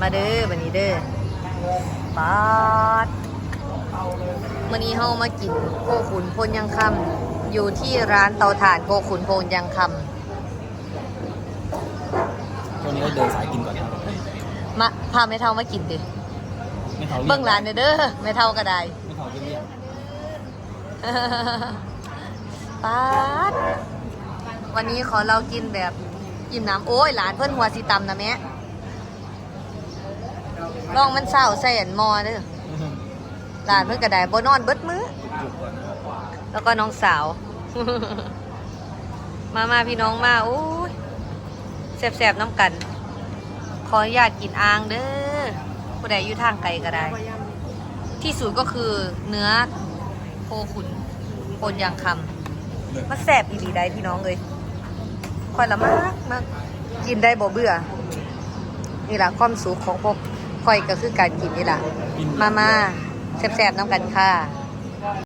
มาเด้อวันนี้เด้อปาดวันนี้เฮามากินโคขุนพนยังคำอยู่ที่ร้านเตาถ่านโคขุนพนยังคช่วงนี้ก็เดินสายกินก่อนครับำมาพาแม่เท่ามากินดิไม่เท่าเบิ่งร้านเด้อเด้อแม่เท่าก็ได้ไม่เท่าเรียกปาดวันนี้ขอเรากินแบบกินน้ำโอ้ยหลานเพิ่นหัวสีตำนะแม่ ลองมันเศร้าใส่อันหมอเด้อหลานเพิ่นก็ได้บ่นอนเบิดมื้อ แล้วก็น้องสาว มามาพี่น้องมาโอ้ยแสบๆน้ำกัน ขออนุญาตกินอ่างเด้อผู้ใดอยู่ทางไกลก็ได้ ที่สุดก็คือเนื้อโคขุนโคนยางคำมันแสบอีหลีได้พี่น้องเลยค่อยละมากมากกินได้บ่เบื่อ นี่แหละความสุขของพวก ค่อยก็คือการกินนี่แหละมามาแซ่บๆน้ำกันค่ะ